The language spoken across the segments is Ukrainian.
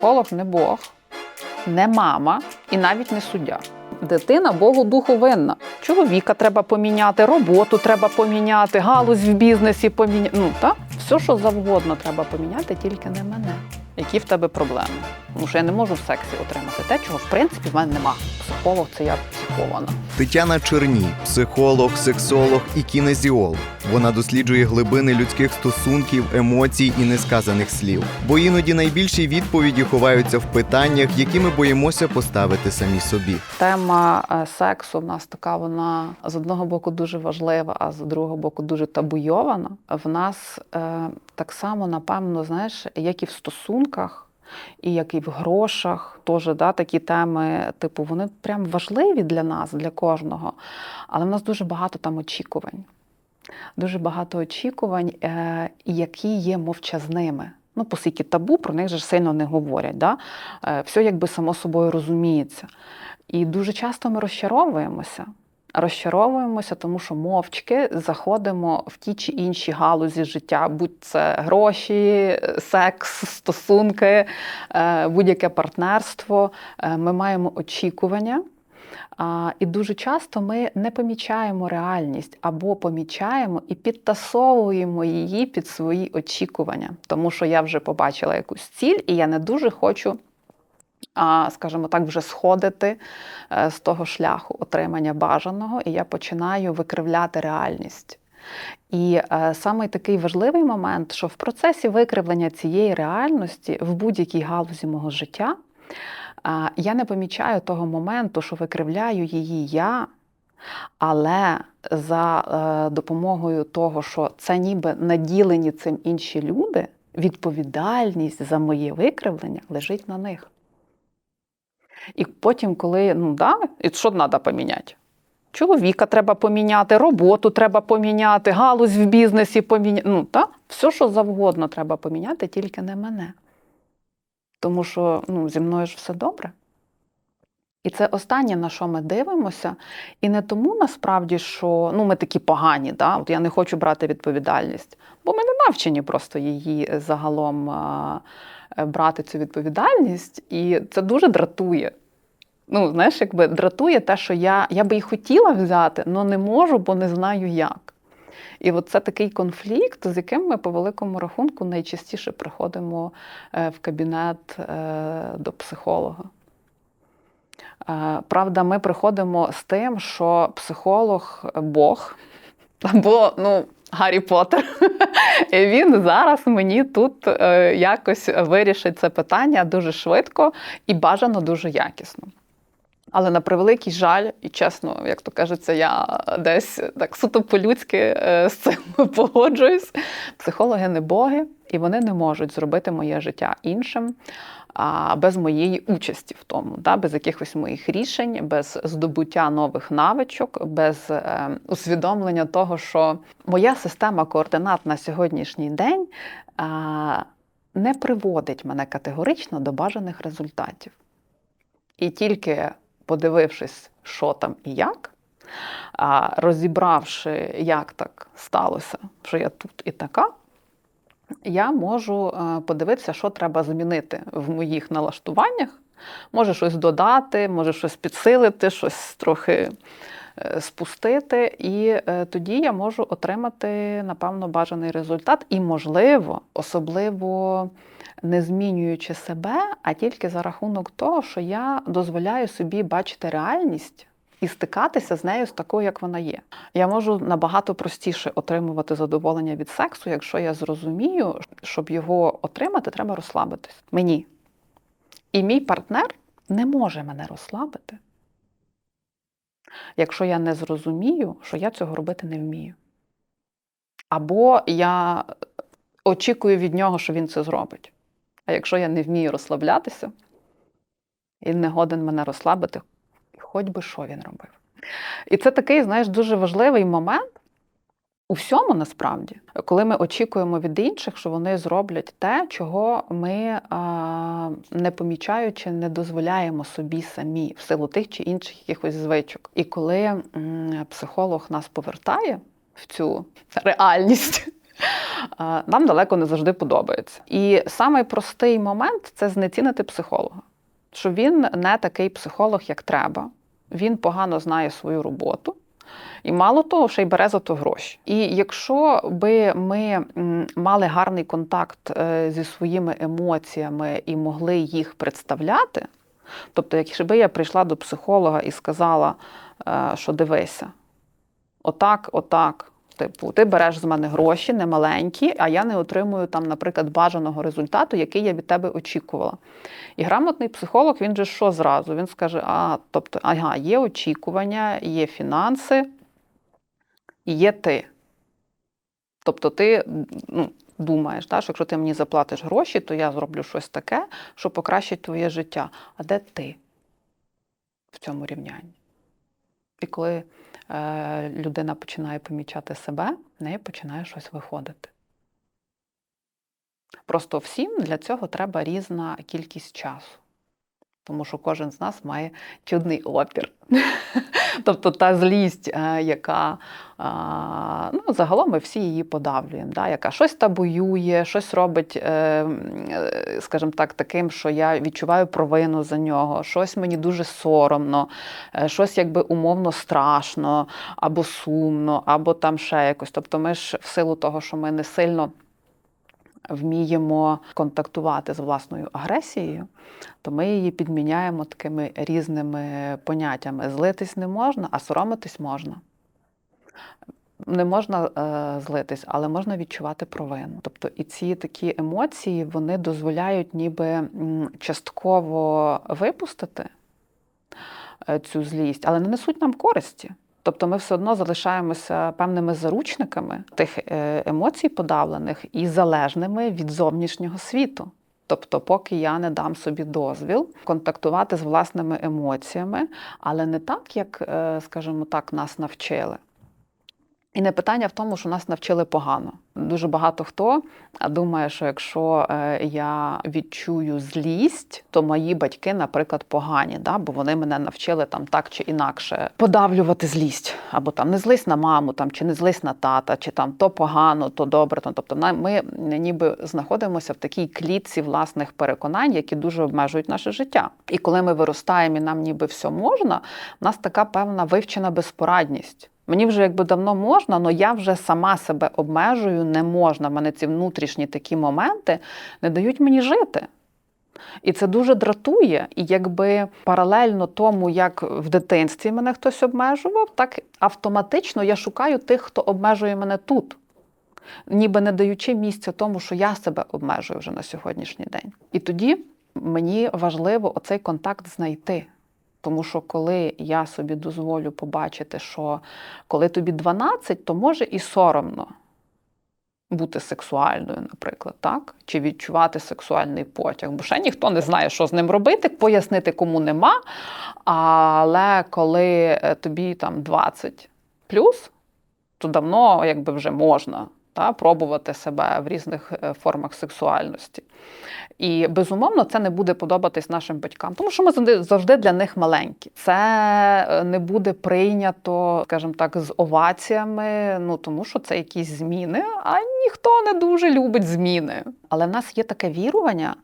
Психолог не Бог, не мама і навіть не суддя. Дитина Богу духу винна. Чоловіка треба поміняти, роботу треба поміняти, галузь в бізнесі поміняти. Ну так, все, що завгодно треба поміняти, тільки не мене. Які в тебе проблеми? Тому що я не можу в сексі отримати те, чого в принципі в мене нема. Психолог це я психована. Тетяна Черній, психолог, сексолог і кінезіолог. Вона досліджує глибини людських стосунків, емоцій і несказаних слів. Бо іноді найбільші відповіді ховаються в питаннях, які ми боїмося поставити самі собі. Тема е, сексу в нас така, вона з одного боку дуже важлива, а з другого боку дуже табуйована. В нас е, так само, напевно, знаєш, як і в стосунках. І як і в грошах, теж да, такі теми, типу, вони прям важливі для нас, для кожного. Але в нас дуже багато там очікувань. Дуже багато очікувань, е, які є мовчазними. Ну, оскільки табу, про них же сильно не говорять. Да? Е, все якби само собою розуміється. І дуже часто ми розчаровуємося. Розчаровуємося, тому що мовчки заходимо в ті чи інші галузі життя, будь це гроші, секс, стосунки, е, будь-яке партнерство. Е, Ми маємо очікування. І дуже часто ми не помічаємо реальність або помічаємо і підтасовуємо її під свої очікування, тому що я вже побачила якусь ціль, і я не дуже хочу. Скажімо так, вже сходити е, з того шляху отримання бажаного, і я починаю викривляти реальність. І е, саме такий важливий момент, що в процесі викривлення цієї реальності в будь-якій галузі мого життя а, я не помічаю того моменту, що викривляю її я, але за е, допомогою того, що це ніби наділені цим інші люди, відповідальність за моє викривлення лежить на них. І потім, коли ну да, і що треба поміняти? Чоловіка треба поміняти, роботу треба поміняти, галузь в бізнесі поміняти. Ну, та? Все, що завгодно треба поміняти, тільки не мене. Тому що ну, зі мною ж все добре. І це останнє, на що ми дивимося. І не тому насправді, що ну, ми такі погані, да? От я не хочу брати відповідальність, бо ми не навчені просто її загалом брати цю відповідальність, і це дуже дратує. Ну, знаєш, якби дратує те, що я, я би і хотіла взяти, але не можу, бо не знаю як. І от це такий конфлікт, з яким ми по великому рахунку найчастіше приходимо е, в кабінет е, до психолога. Е, Правда, ми приходимо з тим, що психолог Бог або ну, Гаррі Поттер, і він зараз мені тут е, якось вирішить це питання дуже швидко і бажано дуже якісно. Але на превеликий жаль, і чесно, як то кажеться, я десь так суто по-людськи е, з цим погоджуюсь. Психологи не боги, і вони не можуть зробити моє життя іншим без моєї участі в тому, да, без якихось моїх рішень, без здобуття нових навичок, без е, усвідомлення того, що моя система координат на сьогоднішній день не приводить мене категорично до бажаних результатів. І тільки подивившись, що там і як, розібравши, як так сталося, що я тут і така, я можу е, подивитися, що треба змінити в моїх налаштуваннях. Може щось додати, може щось підсилити, щось трохи е, спустити. І е, тоді я можу отримати, напевно, бажаний результат. І, можливо, особливо не змінюючи себе, а тільки за рахунок того, що я дозволяю собі бачити реальність. І стикатися з нею з такою, як вона є. Я можу набагато простіше отримувати задоволення від сексу, якщо я зрозумію, щоб його отримати, треба розслабитись. Мені. І мій партнер не може мене розслабити, якщо я не зрозумію, що я цього робити не вмію. Або я очікую від нього, що він це зробить. А якщо я не вмію розслаблятися, він не годен мене розслабити, хоч би що він робив. І це такий, знаєш, дуже важливий момент у всьому насправді, коли ми очікуємо від інших, що вони зроблять те, чого ми, не помічаючи, не дозволяємо собі самі в силу тих чи інших якихось звичок. І коли психолог нас повертає в цю реальність. нам далеко не завжди подобається. І самий простий момент це знецінити психолога, що він не такий психолог, як треба. Він погано знає свою роботу. І мало того, ще й бере за то гроші. І якщо би ми мали гарний контакт е, зі своїми емоціями і могли їх представляти, тобто, якщо би я прийшла до психолога і сказала, е, що дивися, отак, отак. Типу, ти береш з мене гроші немаленькі, а я не отримую там, наприклад, бажаного результату, який я від тебе очікувала. І грамотний психолог, він же що зразу? Він скаже: а, тобто, ага, є очікування, є фінанси, і є ти. Тобто ти ну, думаєш, так, що якщо ти мені заплатиш гроші, то я зроблю щось таке, що покращить твоє життя. А де ти в цьому рівнянні? І коли людина починає помічати себе, в неї починає щось виходити. Просто всім для цього треба різна кількість часу. Тому що кожен з нас має чудний опір. тобто та злість, е, яка ну, загалом ми всі її подавлюємо, да? яка щось табуює, щось робить, е, е, скажімо так, таким, що я відчуваю провину за нього, щось мені дуже соромно, е, щось якби умовно страшно, або сумно, або там ще якось. Тобто ми ж в силу того, що ми не сильно вміємо контактувати з власною агресією, то ми її підміняємо такими різними поняттями. Злитись не можна, а соромитись можна. Не можна е, злитись, але можна відчувати провину. Тобто і ці такі емоції вони дозволяють ніби частково випустити е, цю злість, але не несуть нам користі. Тобто ми все одно залишаємося певними заручниками тих е, емоцій подавлених і залежними від зовнішнього світу. Тобто, поки я не дам собі дозвіл контактувати з власними емоціями, але не так, як, е, скажімо так, нас навчили. І не питання в тому, що нас навчили погано. Дуже багато хто думає, що якщо е, я відчую злість, то мої батьки, наприклад, погані, да? бо вони мене навчили там так чи інакше подавлювати злість, або там не злись на маму, там чи не злись на тата, чи там то погано, то добре. То- Тобто ми ніби знаходимося в такій клітці власних переконань, які дуже обмежують наше життя. І коли ми виростаємо і нам ніби все можна, в нас така певна вивчена безпорадність. Мені вже якби давно можна, але я вже сама себе обмежую, не можна. В мене ці внутрішні такі моменти не дають мені жити. І це дуже дратує. І якби паралельно тому, як в дитинстві мене хтось обмежував, так автоматично я шукаю тих, хто обмежує мене тут, ніби не даючи місця тому, що я себе обмежую вже на сьогоднішній день. І тоді мені важливо оцей контакт знайти. Тому що коли я собі дозволю побачити, що коли тобі 12, то може і соромно бути сексуальною, наприклад, так? Чи відчувати сексуальний потяг. Бо ще ніхто не знає, що з ним робити, пояснити кому нема. Але коли е, тобі там 20 плюс, то давно якби вже можна та, пробувати себе в різних е, формах сексуальності. І безумовно це не буде подобатись нашим батькам, тому що ми завжди- для них маленькі. Це е, не буде прийнято, скажімо так, з оваціями, ну тому що це якісь зміни, а ніхто не дуже любить зміни. Але в нас є таке вірування,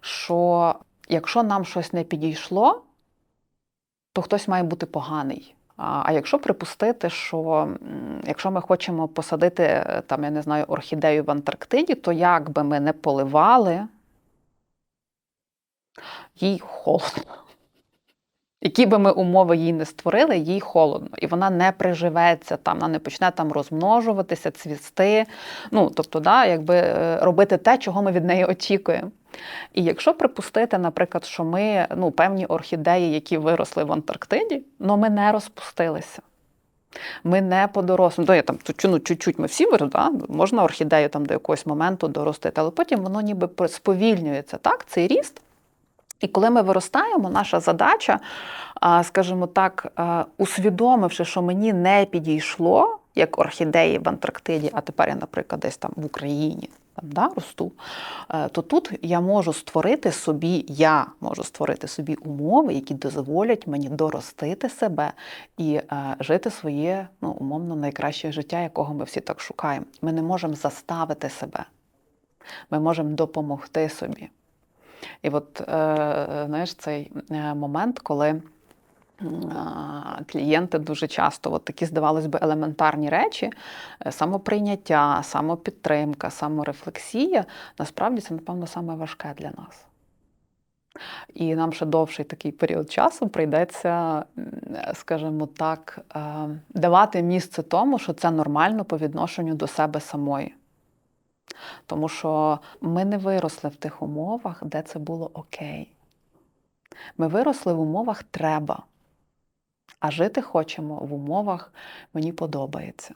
що якщо нам щось не підійшло, то хтось має бути поганий. А якщо припустити, що якщо ми хочемо посадити е, там, я не знаю, орхідею в Антарктиді, то як би ми не поливали, їй холодно. Які би ми умови їй не створили, їй холодно. І вона не приживеться там, вона не почне там розмножуватися, цвісти. Ну, тобто, да, якби е, робити те, чого ми від неї очікуємо. І якщо припустити, наприклад, що ми ну, певні орхідеї, які виросли в Антарктиді, ну ми не розпустилися. Ми не подоросли. Ну, я там ну, чуть-чуть ми всі да? можна орхідею там до якогось моменту доростити, але потім воно ніби сповільнюється, так, цей ріст. І коли ми виростаємо, наша задача, скажімо так, усвідомивши, що мені не підійшло, як орхідеї в Антарктиді, а тепер я, наприклад, десь там в Україні, там, да, росту, е, то тут я можу створити собі, я можу створити собі умови, які дозволять мені доростити себе і е, жити своє ну, умовно найкраще життя, якого ми всі так шукаємо. Ми не можемо заставити себе, ми можемо допомогти собі. І от е, знаєш, цей е, момент, коли клієнти дуже часто от такі, здавалось би, елементарні речі, е, самоприйняття, самопідтримка, саморефлексія, насправді це, напевно, саме важке для нас. І нам ще довший такий період часу прийдеться, скажімо так, давати місце тому, що це нормально по відношенню до себе самої. Тому що ми не виросли в тих умовах, де це було окей. Ми виросли в умовах треба, а жити хочемо в умовах мені подобається.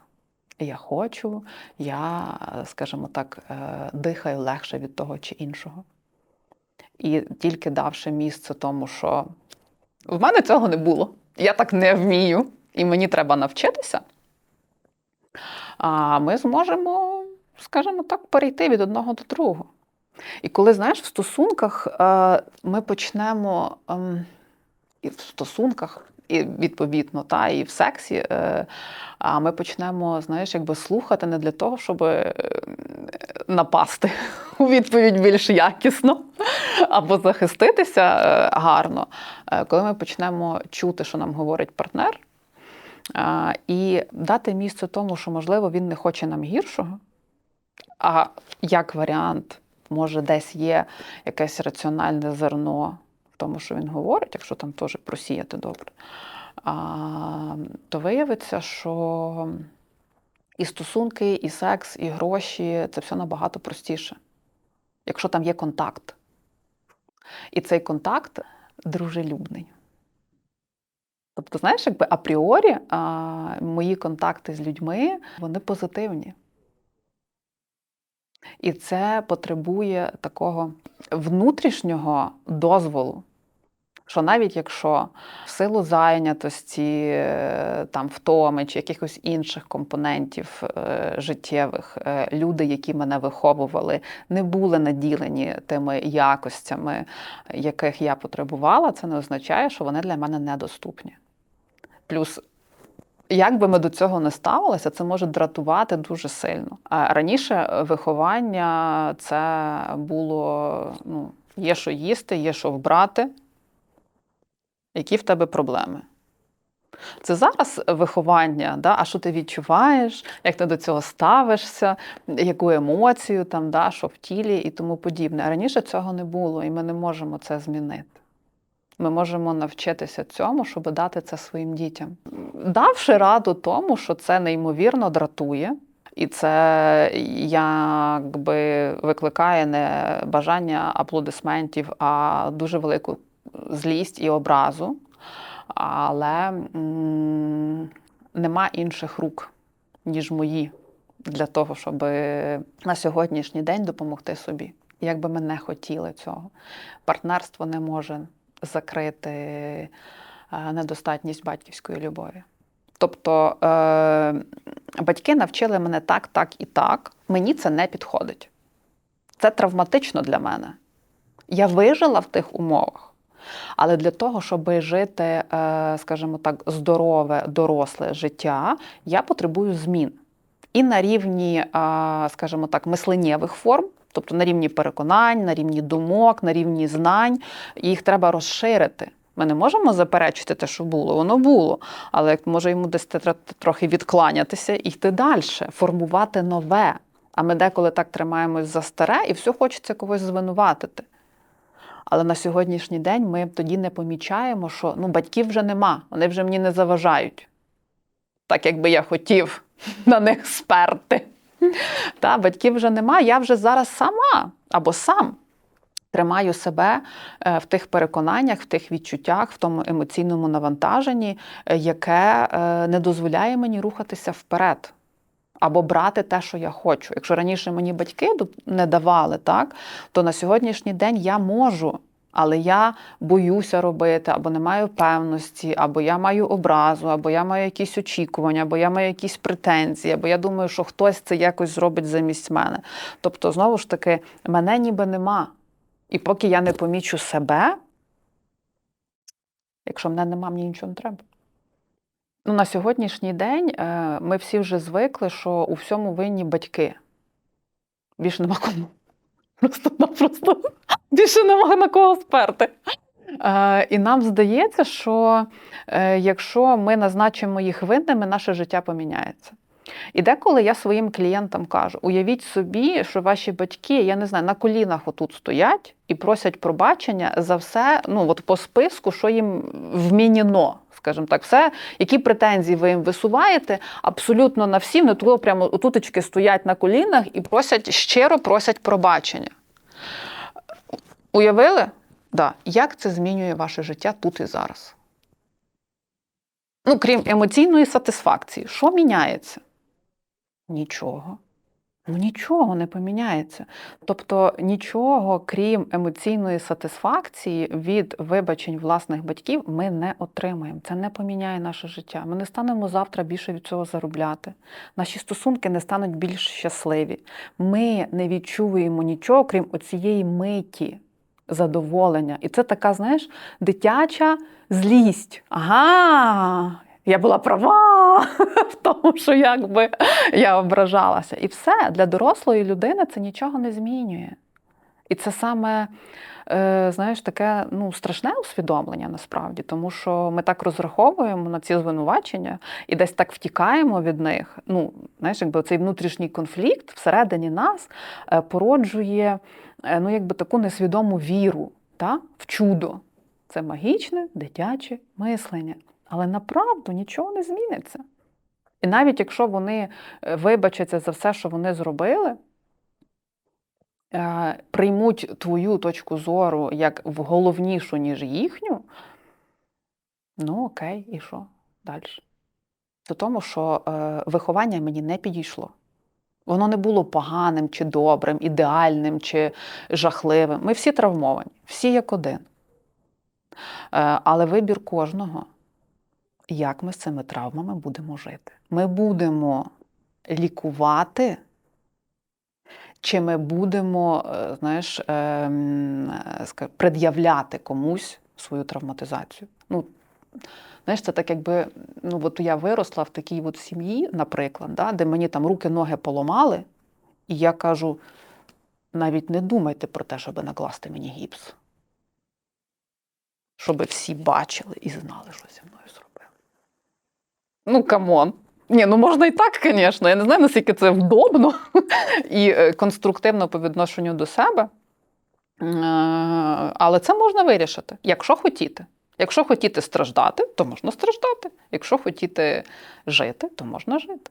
Я хочу, я, скажімо так, е, дихаю легше від того чи іншого. І тільки давши місце тому, що в мене цього не було, я так не вмію, і мені треба навчитися, ми зможемо, скажімо так, перейти від одного до другого. І коли, знаєш, в стосунках е, ми почнемо ем, і в стосунках, і відповідно, та, і в сексі, е, а ми почнемо, знаєш, якби слухати не для того, щоб е, напасти у відповідь більш якісно або захиститися гарно. Коли ми почнемо чути, що нам говорить партнер, і дати місце тому, що, можливо, він не хоче нам гіршого, а як варіант, може, десь є якесь раціональне зерно в тому, що він говорить, якщо там теж просіяти добре, а, то виявиться, що і стосунки, і секс, і гроші це все набагато простіше, якщо там є контакт. І цей контакт дружелюбний. Тобто, знаєш, якби апріорі а, мої контакти з людьми вони позитивні. І це потребує такого внутрішнього дозволу. Що навіть якщо в силу зайнятості, е, там, втоми чи якихось інших компонентів е, життєвих, е, люди, які мене виховували, не були наділені тими якостями, яких я потребувала, це не означає, що вони для мене недоступні. Плюс як би ми до цього не ставилися, це може дратувати дуже сильно. А раніше виховання це було ну, є що їсти, є що вбрати. Які в тебе проблеми? Це зараз виховання, да? а що ти відчуваєш, як ти до цього ставишся, яку емоцію, там, да? що в тілі і тому подібне. А раніше цього не було, і ми не можемо це змінити. Ми можемо навчитися цьому, щоб дати це своїм дітям. Давши раду тому, що це неймовірно дратує, і це якби викликає не бажання аплодисментів, а дуже велику злість і образу. Але м, нема інших рук, ніж мої, для того, щоб на сьогоднішній день допомогти собі. Як би ми не хотіли цього. Партнерство не може закрити е, недостатність батьківської любові. Тобто е, батьки навчили мене так, так і так. Мені це не підходить. Це травматично для мене. Я вижила в тих умовах. Але для того, щоб жити, е, скажімо так, здорове, доросле життя, я потребую змін. І на рівні, скажімо так, мисленнєвих форм, тобто на рівні переконань, на рівні думок, на рівні знань, їх треба розширити. Ми не можемо заперечити те, що було, воно було. Але як може йому десь трохи відкланятися і йти далі, формувати нове. А ми деколи так тримаємось за старе і все хочеться когось звинуватити. Але на сьогоднішній день ми тоді не помічаємо, що ну, батьків вже нема, вони вже мені не заважають. Так, якби я хотів на них сперти. Та, батьків вже нема, я вже зараз сама або сам тримаю себе е, в тих переконаннях, в тих відчуттях, в тому емоційному навантаженні, е, яке е, не дозволяє мені рухатися вперед. Або брати те, що я хочу. Якщо раніше мені батьки не давали, так, то на сьогоднішній день я можу Але я боюся робити, або не маю певності, або я маю образу, або я маю якісь очікування, або я маю якісь претензії, або я думаю, що хтось це якось зробить замість мене. Тобто, знову ж таки, мене ніби нема. І поки я не помічу себе, якщо мене нема, мені нічого не треба. Ну, на сьогоднішній день е, ми всі вже звикли, що у всьому винні батьки. Більше нема кому. Просто-напросто більше нема на кого сперти. І нам здається, що е, якщо ми назначимо їх винними, наше життя поміняється. І деколи я своїм клієнтам кажу: уявіть собі, що ваші батьки, я не знаю, на колінах отут стоять і просять пробачення за все, ну от по списку, що їм вмінено, скажімо так, все, які претензії ви їм висуваєте, абсолютно на всі, вони тут прямо отутечки стоять на колінах і просять щиро просять пробачення. Уявили? Да. Як це змінює ваше життя тут і зараз? Ну, крім емоційної сатисфакції, що міняється? Нічого. Ну, нічого не поміняється. Тобто нічого, крім емоційної сатисфакції від вибачень власних батьків, ми не отримаємо. Це не поміняє наше життя. Ми не станемо завтра більше від цього заробляти. Наші стосунки не стануть більш щасливі. Ми не відчуємо нічого, крім оцієї миті задоволення. І це така, знаєш, дитяча злість. Ага, я була права в тому, що якби я ображалася. І все для дорослої людини це нічого не змінює. І це саме, е, знаєш, таке ну, страшне усвідомлення насправді, тому що ми так розраховуємо на ці звинувачення і десь так втікаємо від них. Ну, знаєш, якби цей внутрішній конфлікт всередині нас е, породжує е, ну, якби таку несвідому віру та, в чудо. Це магічне дитяче мислення. Але направду нічого не зміниться. І навіть якщо вони е, вибачаться за все, що вони зробили, е, приймуть твою точку зору як головнішу, ніж їхню, ну окей, і що далі? Це тому, що е, виховання мені не підійшло. Воно не було поганим чи добрим, ідеальним чи жахливим. Ми всі травмовані, всі як один. Але вибір кожного як ми з цими травмами будемо жити. Ми будемо лікувати, чи ми будемо, е, знаєш, ем, пред'являти комусь свою травматизацію. Ну, знаєш, це так, якби ну, от я виросла в такій от сім'ї, наприклад, да, де мені там руки-ноги поламали, і я кажу: навіть не думайте про те, щоб накласти мені гіпс. Щоб всі бачили і знали, що зі мною зробили. Ну, камон. Ні, ну можна і так, звісно. Я не знаю, наскільки це вдобно і е, конструктивно по відношенню до себе. Е, Але це можна вирішити, якщо хотіти. Якщо хотіти страждати, то можна страждати. Якщо хотіти жити, то можна жити.